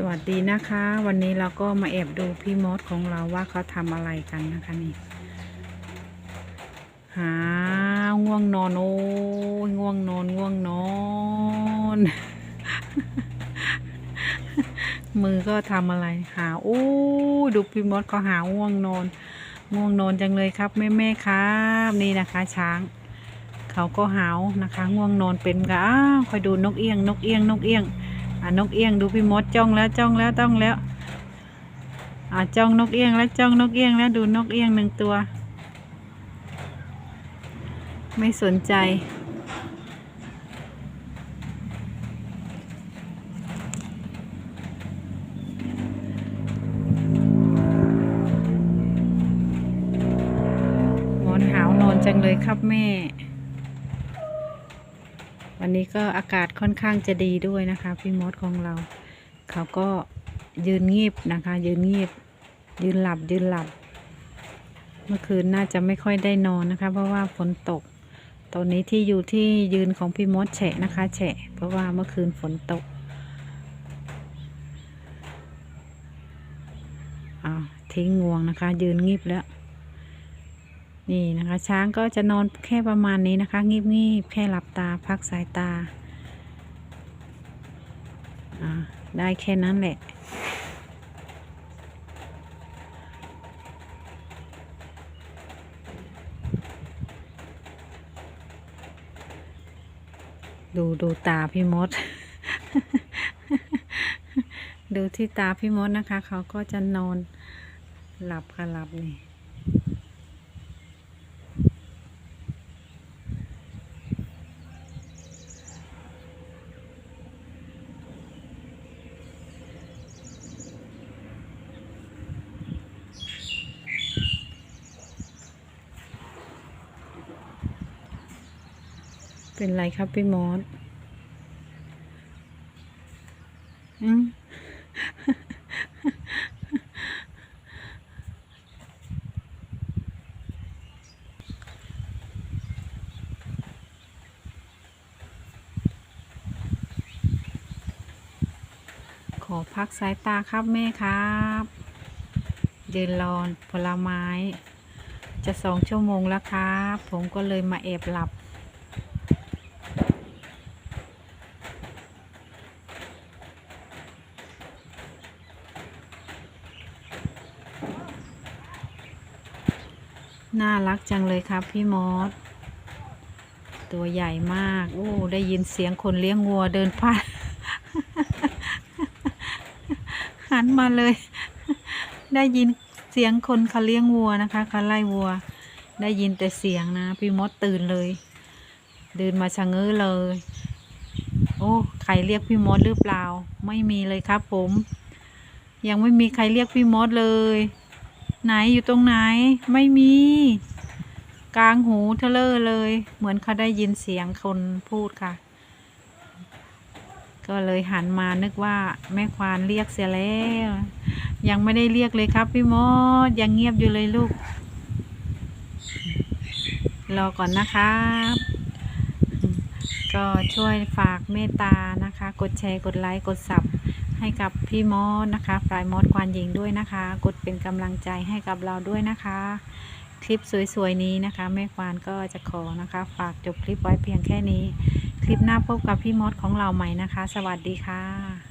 สวัสดีนะคะ วันนี้เราก็มาแอบดูพี่มดของเราว่าเขาทำอะไรกันนะคะนี่หาง่วงนอนโอ้ยง่วงนอนง่วงนอน มือก็ทำอะไรหาโอ้ดูพี่มดก็หาง่วงนอน ง่วงนอนจังเลยครับแม่แม่ครับนี่นะคะ ช้างเขาก็หาวนะคะ ง่วงนอนเป็นกะอ้าวคอยดูนกเอี้ยง นกเอี้ยงนกเอี้ยง อ่นกเอี้ยงดูพี่มดจ้องแล้วจ้องแล้วต้องแล้วอะจ้องนกเอี้ยงแล้วจ้องนกเอี้ยงแล้วดูนกเอี้ยงหนึ่งตัว ไม่สนใจ หมอนหาวนอนจังเลยครับแม่ วันนี้ก็อากาศค่อนข้างจะดีด้วยนะคะ พี่มดของเรา เขาก็ยืนงีบนะคะ ยืนงีบ ยืนหลับยืนหลับ เมื่อคืนน่าจะไม่ค่อยได้นอนนะคะ เพราะว่าฝนตก ตอนนี้ที่อยู่ที่ยืนของพี่มดแฉะนะคะ แฉะ เพราะว่าเมื่อคืนฝนตกอ้าวทิ้งงวงนะคะ ยืนงีบแล้ว นี่นะคะ ช้างก็จะนอนแค่ประมาณนี้นะคะงีบๆแค่หลับตาพักสายตา ได้แค่นั้นแหละ ดูดูตาพี่มด ดูที่ตาพี่มดนะคะ เขาก็จะนอนหลับค่ะหลับนี่ เป็นไรครับพี่มอสอืมขอพักสายตาครับแม่ครับยืนรอนผลไม้ จะสองชั่วโมงแล้วครับ ผมก็เลยมาแอบหลับ น่ารักจังเลยครับพี่มอสตัวใหญ่มาก โอ้ ได้ยินเสียงคนเลี้ยงวัวเดินผ่าน หันมาเลย ได้ยินเสียงคนเขาเลี้ยงวัวนะคะเขาไล่วัว ได้ยินแต่เสียงนะ พี่มดตื่นเลยเดินมาชะเง้อเลย โอ้ ใครเรียกพี่มดหรือเปล่า ไม่มีเลยครับผม ยังไม่มีใครเรียกพี่มดเลย ไหนอยู่ตรงไหน ไม่มี กลางหูเทเลอร์เลย เหมือนเขาได้ยินเสียงคนพูดค่ะ ก็เลยหันมานึกว่าแม่ควานเรียกเสียแล้ว ยังไม่ได้เรียกเลยครับพี่มดยังเงียบอยู่เลยลูก รอก่อนนะครับก็ช่วยฝากเมตตานะคะ กดแชร์ กดไลค์ กดสับ ให้กับพี่มอสนะคะฝ่ายมอสควานหญิงด้วยนะคะ กดเป็นกำลังใจให้กับเราด้วยนะคะ คลิปสวยๆนี้นะคะแม่ควานก็จะขอนะคะ ฝากจบคลิปไว้เพียงแค่นี้ คลิปหน้าพบกับพี่มอสของเราใหม่นะคะ สวัสดีค่ะ